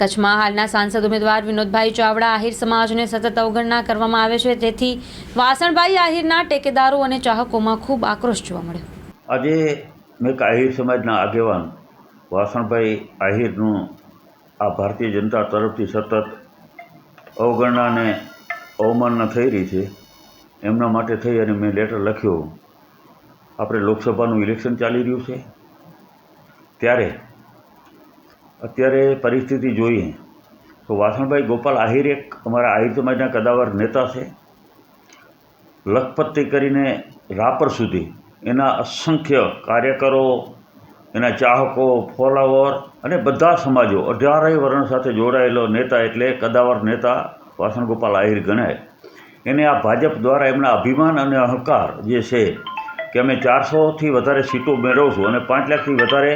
કચ્છમાં હાલના સાંસદ ઉમેદવાર વિનોદભાઈ ચાવડા આહિર સમાજને સતત અવગણના કરવામાં આવે છે. તેથી વાસણભાઈ આહિરના ટેકેદારો અને ચાહકોમાં ખૂબ આક્રોશ જોવા મળ્યો. આજે મેં આહિર સમાજના આગેવાન વાસણભાઈ આહિરનું આ ભારતીય જનતા તરફથી સતત અવગણના અને અવમાનના થઈ રહી છે. એમના માટે થઈ અને મેં લેટર લખ્યો. આપણે લોકસભાનું ઇલેક્શન ચાલી રહ્યું છે. ત્યારે અત્યારે પરિસ્થિતિ જોઈએ. તો વાસણભાઈ ગોપાલ આહિર એક અમારા આહિર સમાજના કદાવર નેતા છે. લખપતથી કરીને રાપર સુધી એના અસંખ્ય કાર્યકરો, એના ચાહકો, ફોલોવર અને બધા સમાજો અઢારેય વર્ણ સાથે જોડાયેલો નેતા એટલે કદાવર નેતા વાસણ ગોપાલ આહિર ગણાય. એને આ ભાજપ દ્વારા એમના અભિમાન અને અહંકાર જે છે કે અમે ચારસોથી વધારે સીટો મેળવશું અને પાંચ લાખથી વધારે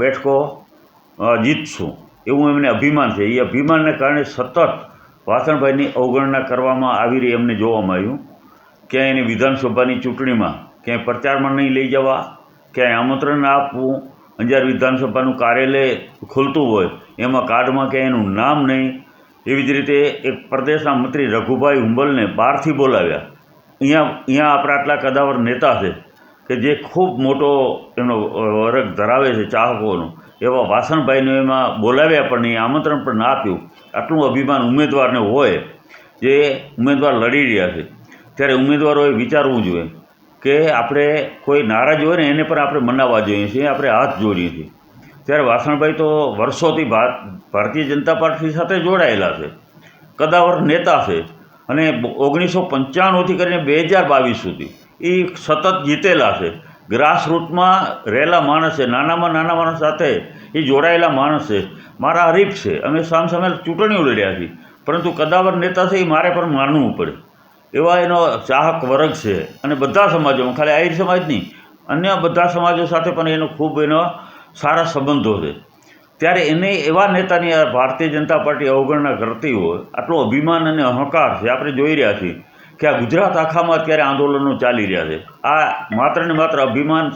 બેઠકો જીતશું એવું એમને અભિમાન છે. એ અભિમાનને કારણે સતત વાસણભાઈની અવગણના કરવામાં આવી રહી એમને જોવામાં આવ્યું ક્યાંય એને વિધાનસભાની ચૂંટણીમાં ક્યાંય પ્રચારમાં નહીં લઈ જવા, ક્યાંય આમંત્રણ ના આપવું, અંજાર વિધાનસભાનું કાર્યાલય ખુલતું હોય, એમાં કાર્ડમાં ક્યાંય એનું નામ નહીં. એવી જ રીતે એક પ્રદેશના મંત્રી રઘુભાઈ હુંબલને બહારથી બોલાવ્યા. અહીંયા અહીંયા આપણા આટલા કદાવર નેતા છે કે જે ખૂબ મોટો એનો વર્ગ ધરાવે છે ચાહકોનો. એવા વાસણભાઈને એમાં બોલાવ્યા પણ નહીં, આમંત્રણ પણ ના આપ્યું. આટલું અભિમાન ઉમેદવારને હોય જે ઉમેદવાર લડી રહ્યા છે. ત્યારે ઉમેદવારોએ વિચારવું જોઈએ કે આપણે કોઈ નારાજ હોય ને એને પણ આપણે મનાવવા જોઈએ છીએ, આપણે હાથ જોડીએ છીએ. ત્યારે વાસણભાઈ તો વર્ષોથી ભાર ભારતીય જનતા પાર્ટી સાથે જોડાયેલા છે. કદાવર નેતા છે અને ઓગણીસો પંચાણુંથી કરીને બે હજાર બાવીસ સુધી એ સતત જીતેલા છે. ગ્રાસરૂટમાં રહેલા માણસ છે નાનામાં નાના માણસ સાથે એ જોડાયેલા માણસ છે મારા હરીફ છે, અમે સામસામે ચૂંટણીઓ લડ્યા છીએ. પરંતુ કદાવર નેતા છે એ મારે પણ માનવું પડે. એવા એનો ચાહક વર્ગ છે. અને બધા સમાજોમાં, ખાલી આહિર સમાજ નહીં, અન્ય બધા સમાજો સાથે પણ એનો ખૂબ એનો સારા સંબંધો છે. ત્યારે એને એવા નેતાની ભારતીય જનતા પાર્ટી અવગણના કરતી હોય, આટલો અભિમાન અને અહંકાર છે આપણે જોઈ રહ્યા છીએ કે આ ગુજરાત આખામાં અત્યારે આંદોલનો ચાલી રહ્યા છે. આ માત્ર ને માત્ર અભિમાન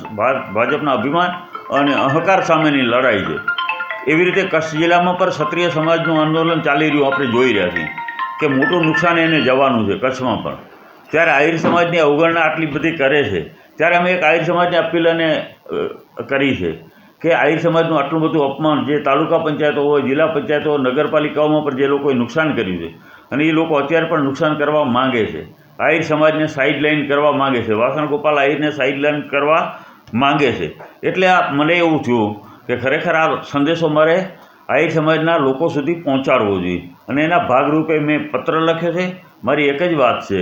ભાજપના અભિમાન અને અહંકાર સામેની લડાઈ છે. એવી રીતે કચ્છ જિલ્લામાં પણ ક્ષત્રિય સમાજનું આંદોલન ચાલી રહ્યું આપણે જોઈ રહ્યા છીએ કે મોટું નુકસાન એને જવાનું છે કચ્છમાં પણ. ત્યારે આહિર સમાજની અવગણના આટલી બધી કરે છે. ત્યારે અમે એક આહિર સમાજની અપીલ અને કરી છે. કે આહિર સમાજનું આટલું બધું અપમાન જે તાલુકા પંચાયતો હોય, જિલ્લા પંચાયતો નગરપાલિકાઓમાં પણ જે લોકોએ નુકસાન કર્યું છે અને એ લોકો અત્યારે પણ નુકસાન કરવા માંગે છે. આહિર સમાજને સાઇડલાઇન કરવા માંગે છે. વાસણ ગોપાલ આહિરને સાઇડલાઇન કરવા માંગે છે. એટલે આ મને એવું થયું કે ખરેખર આ સંદેશો મારે આહિર સમાજના લોકો સુધી પહોંચાડવો જોઈએ. અને એના ભાગરૂપે મેં પત્ર લખ્યો છે. મારી એક જ વાત છે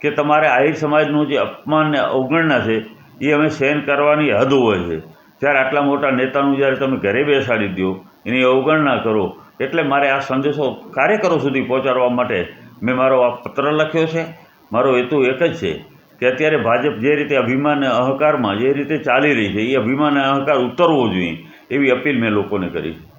કે તમારે આહિર સમાજનું જે અપમાન ને અવગણના છે, એ અમે સહન કરવાની હદ હોય છે. ત્યારે આટલા મોટા નેતાનું જ્યારે તમે ઘરે બેસાડી દો એની અવગણના કરો, એટલે મારે આ સંદેશો કાર્યકરો સુધી પહોંચાડવા માટે મેં મારો આ પત્ર લખ્યો છે. મારો હેતુ એક જ છે કે અત્યારે ભાજપ જે રીતે અભિમાન અહંકારમાં જે રીતે ચાલી રહી છે, એ અભિમાન અહંકાર ઉતરવો જોઈએ, એવી અપીલ મેં લોકોને કરી છે.